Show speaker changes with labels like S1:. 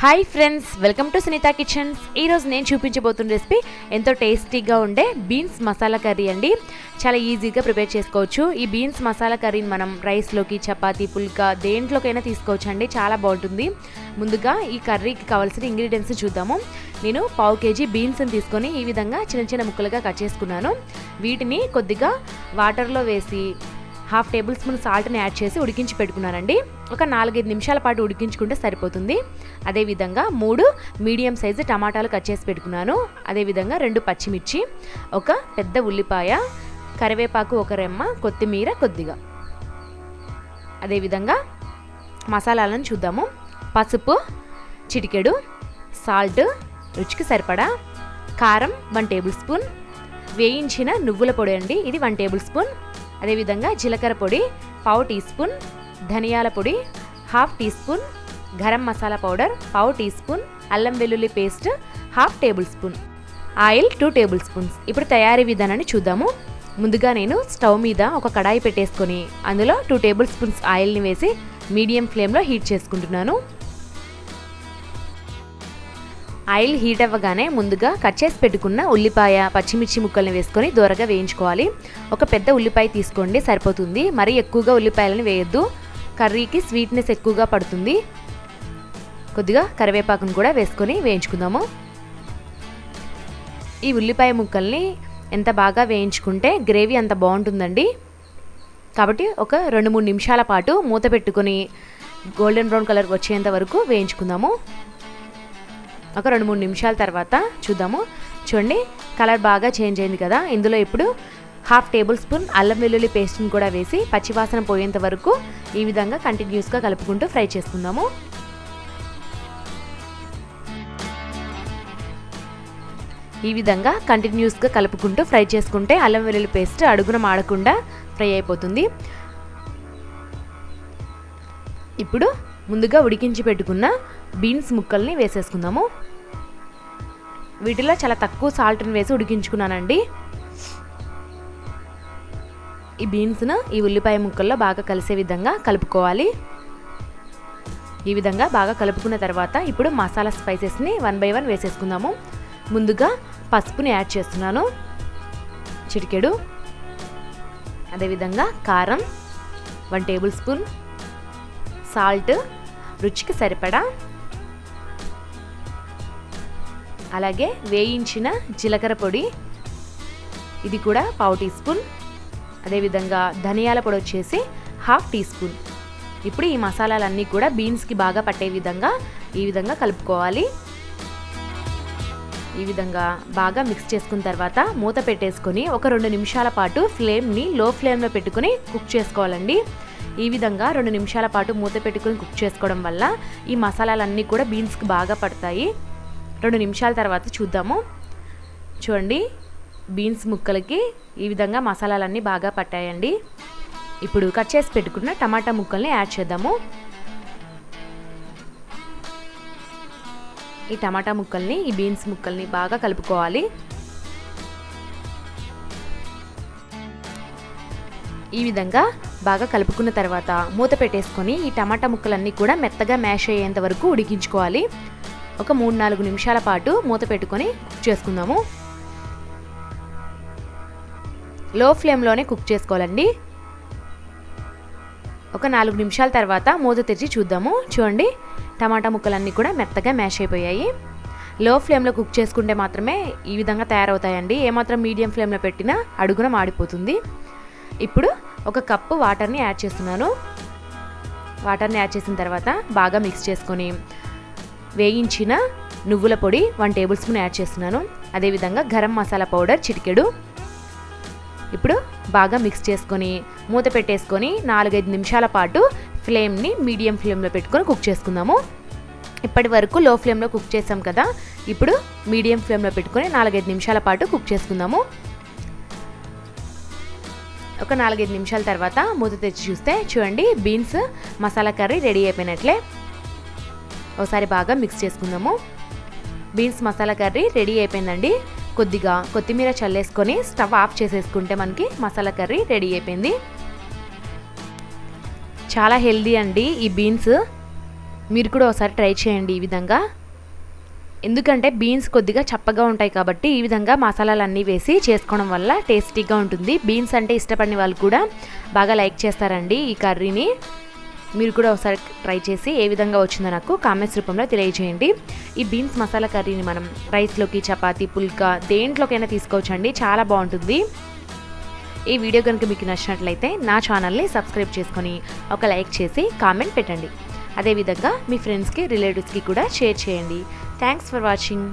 S1: Hi friends welcome to Sunitha kitchens ఈరోజు నేను చూపించబోతున్న recipe ఎంతో టేస్టీగా ఉండే బీన్స్ మసాలా కర్రీ అండి. చాలా ఈజీగా ప్రిపేర్ చేసుకోవచ్చు. ఈ బీన్స్ మసాలా కర్రీని మనం రైస్లోకి చపాతీ పుల్కా దేంట్లోకైనా తీసుకోవచ్చు అండి చాలా బాగుంటుంది. ముందుగా ఈ కర్రీకి కావాల్సిన ఇంగ్రీడియంట్స్ చూద్దాము. నేను పావు కేజీ బీన్స్ని తీసుకొని ఈ విధంగా చిన్న చిన్న ముక్కలుగా కట్ చేసుకున్నాను. వీటిని కొద్దిగా వాటర్లో వేసి హాఫ్ టేబుల్ స్పూన్ సాల్ట్ని యాడ్ చేసి ఉడికించి పెట్టుకున్నానండి. ఒక నాలుగైదు నిమిషాల పాటు ఉడికించుకుంటే సరిపోతుంది. అదేవిధంగా మూడు మీడియం సైజు టమాటాలు కట్ చేసి పెట్టుకున్నాను. అదేవిధంగా రెండు పచ్చిమిర్చి ఒక పెద్ద ఉల్లిపాయ కరివేపాకు ఒక రెమ్మ కొత్తిమీర కొద్దిగా. అదేవిధంగా మసాలాలను చూద్దాము. పసుపు చిటికెడు సాల్ట్ రుచికి సరిపడా కారం వన్ టేబుల్ స్పూన్. వేయించిన నువ్వుల పొడి అండి ఇది వన్ టేబుల్ స్పూన్. అదేవిధంగా జీలకర్ర పొడి పావు టీ స్పూన్ ధనియాల పొడి half teaspoon garam masala powder పావు టీ స్పూన్ అల్లం వెల్లుల్లి paste half tablespoon oil two tablespoons. ఇప్పుడు తయారీ విధానాన్ని చూద్దాము. ముందుగా నేను స్టవ్ మీద ఒక కడాయి పెట్టేసుకొని అందులో టూ టేబుల్ స్పూన్స్ ఆయిల్ని వేసి మీడియం ఫ్లేమ్లో హీట్ చేసుకుంటున్నాను. ఆయిల్ హీట్ అవ్వగానే ముందుగా కట్ చేసి పెట్టుకున్న ఉల్లిపాయ పచ్చిమిర్చి ముక్కల్ని వేసుకొని దూరగా వేయించుకోవాలి. ఒక పెద్ద ఉల్లిపాయ తీసుకోండి సరిపోతుంది. మరీ ఎక్కువగా ఉల్లిపాయలను వేయొద్దు. కర్రీకి స్వీట్నెస్ ఎక్కువగా పడుతుంది. కొద్దిగా కరివేపాకును కూడా వేసుకొని వేయించుకుందాము. ఈ ఉల్లిపాయ ముక్కల్ని ఎంత బాగా వేయించుకుంటే గ్రేవీ అంత బాగుంటుందండి. కాబట్టి ఒక రెండు మూడు నిమిషాల పాటు మూత పెట్టుకొని గోల్డెన్ బ్రౌన్ కలర్ వచ్చేంత వరకు వేయించుకుందాము. ఒక రెండు మూడు నిమిషాల తర్వాత చూద్దాము. చూడండి కలర్ బాగా చేంజ్ అయింది కదా. ఇందులో ఇప్పుడు హాఫ్ టేబుల్ స్పూన్ అల్లం వెల్లుల్లి పేస్ట్ని కూడా వేసి పచ్చివాసన పోయేంత వరకు ఈ విధంగా కంటిన్యూస్గా కలుపుకుంటూ ఫ్రై చేసుకుందాము. ఈ విధంగా కంటిన్యూస్గా కలుపుకుంటూ ఫ్రై చేసుకుంటే అల్లం వెల్లుల్లి పేస్ట్ అడుగున మాడకుండా ఫ్రై అయిపోతుంది. ఇప్పుడు ముందుగా ఉడికించి పెట్టుకున్న బీన్స్ ముక్కల్ని వేసేసుకుందాము. వీటిలో చాలా తక్కువ సాల్ట్ని వేసి ఉడికించుకున్నానండి. ఈ బీన్స్ను ఈ ఉల్లిపాయ ముక్కల్లో బాగా కలిసే విధంగా కలుపుకోవాలి. ఈ విధంగా బాగా కలుపుకున్న తర్వాత ఇప్పుడు మసాలా స్పైసెస్ని వన్ బై వన్ వేసేసుకుందాము. ముందుగా పసుపుని యాడ్ చేస్తున్నాను. చిటికెడు. అదేవిధంగా కారం వన్ టేబుల్ స్పూన్. సాల్ట్ రుచికి సరిపడా అలాగే వేయించిన జీలకర్ర పొడి. ఇది కూడా పావు టీ స్పూన్. అదేవిధంగా ధనియాల పొడి వచ్చేసి హాఫ్ టీ స్పూన్. ఇప్పుడు ఈ మసాలాలన్నీ కూడా బీన్స్కి బాగా పట్టే విధంగా ఈ విధంగా కలుపుకోవాలి. ఈ విధంగా బాగా మిక్స్ చేసుకున్న తర్వాత మూత పెట్టేసుకొని ఒక రెండు నిమిషాల పాటు ఫ్లేమ్ని లో ఫ్లేమ్లో పెట్టుకుని కుక్ చేసుకోవాలండి. ఈ విధంగా రెండు నిమిషాల పాటు మూత పెట్టుకుని కుక్ చేసుకోవడం వల్ల ఈ మసాలాలన్నీ కూడా బీన్స్కి బాగా పడతాయి. రెండు నిమిషాల తర్వాత చూద్దాము. చూడండి బీన్స్ ముక్కలకి ఈ విధంగా మసాలాలన్నీ బాగా పట్టాయండి. ఇప్పుడు కట్ చేసి పెట్టుకున్న టమాటా ముక్కల్ని యాడ్ చేద్దాము. ఈ టమాటా ముక్కల్ని ఈ బీన్స్ ముక్కల్ని బాగా కలుపుకోవాలి. ఈ విధంగా బాగా కలుపుకున్న తర్వాత మూత పెట్టేసుకొని ఈ టమాటా ముక్కలన్నీ కూడా మెత్తగా మ్యాష్ అయ్యేంత వరకు ఉడికించుకోవాలి. ఒక మూడు నాలుగు నిమిషాల పాటు మూత పెట్టుకొని కుక్ చేసుకుందాము. లో ఫ్లేమ్లోనే కుక్ చేసుకోవాలండి. ఒక నాలుగు నిమిషాల తర్వాత మూత తెరిచి చూద్దాము. చూడండి టమాటా ముక్కలన్నీ కూడా మెత్తగా మ్యాష్ అయిపోయాయి. లో ఫ్లేమ్లో కుక్ చేసుకుంటే మాత్రమే ఈ విధంగా తయారవుతాయండి. ఏమాత్రం మీడియం ఫ్లేమ్లో పెట్టినా అడుగున మాడిపోతుంది. ఇప్పుడు ఒక కప్పు వాటర్ని యాడ్ చేస్తున్నాను. వాటర్ని యాడ్ చేసిన తర్వాత బాగా మిక్స్ చేసుకొని వేయించిన నువ్వుల పొడి వన్ టేబుల్ స్పూన్ యాడ్ చేస్తున్నాను. అదేవిధంగా గరం మసాలా పౌడర్ చిటికెడు. ఇప్పుడు బాగా మిక్స్ చేసుకొని మూత పెట్టేసుకొని నాలుగైదు నిమిషాల పాటు ఫ్లేమ్ని మీడియం ఫ్లేమ్లో పెట్టుకొని కుక్ చేసుకుందాము. ఇప్పటి వరకు లో ఫ్లేమ్లో కుక్ చేసాం కదా ఇప్పుడు మీడియం ఫ్లేమ్లో పెట్టుకొని నాలుగైదు నిమిషాల పాటు కుక్ చేసుకుందాము. ఒక నాలుగైదు నిమిషాల తర్వాత మూత తెచ్చి చూస్తే చూడండి బీన్స్ మసాలా కర్రీ రెడీ అయిపోయినట్లే. ఒకసారి బాగా మిక్స్ చేసుకుందాము. బీన్స్ మసాలా కర్రీ రెడీ అయిపోయిందండి. కొద్దిగా కొత్తిమీర చల్లేసుకొని స్టవ్ ఆఫ్ చేసేసుకుంటే మనకి మసాలా కర్రీ రెడీ అయిపోయింది. చాలా హెల్దీ అండి ఈ బీన్స్ మీరు కూడా ఒకసారి ట్రై చేయండి ఈ విధంగా. ఎందుకంటే బీన్స్ కొద్దిగా చప్పగా ఉంటాయి కాబట్టి ఈ విధంగా మసాలాలన్నీ వేసి చేసుకోవడం వల్ల టేస్టీగా ఉంటుంది. బీన్స్ అంటే ఇష్టపడిన వాళ్ళు కూడా బాగా లైక్ చేస్తారండి ఈ కర్రీని మీరు కూడా ఒకసారి ట్రై చేసి ఏ విధంగా వచ్చిందో నాకు కామెంట్స్ రూపంలో తెలియజేయండి. ఈ బీన్స్ మసాలా కర్రీని మనం రైస్లోకి చపాతీ పుల్కా దేంట్లోకైనా తీసుకోవచ్చండి. చాలా బాగుంటుంది. ఈ వీడియో కనుక మీకు నచ్చినట్లయితే నా ఛానల్ని సబ్స్క్రైబ్ చేసుకొని ఒక లైక్ చేసి కామెంట్ పెట్టండి. అదేవిధంగా మీ ఫ్రెండ్స్కి రిలేటివ్స్కి కూడా షేర్ చేయండి. Thanks for watching.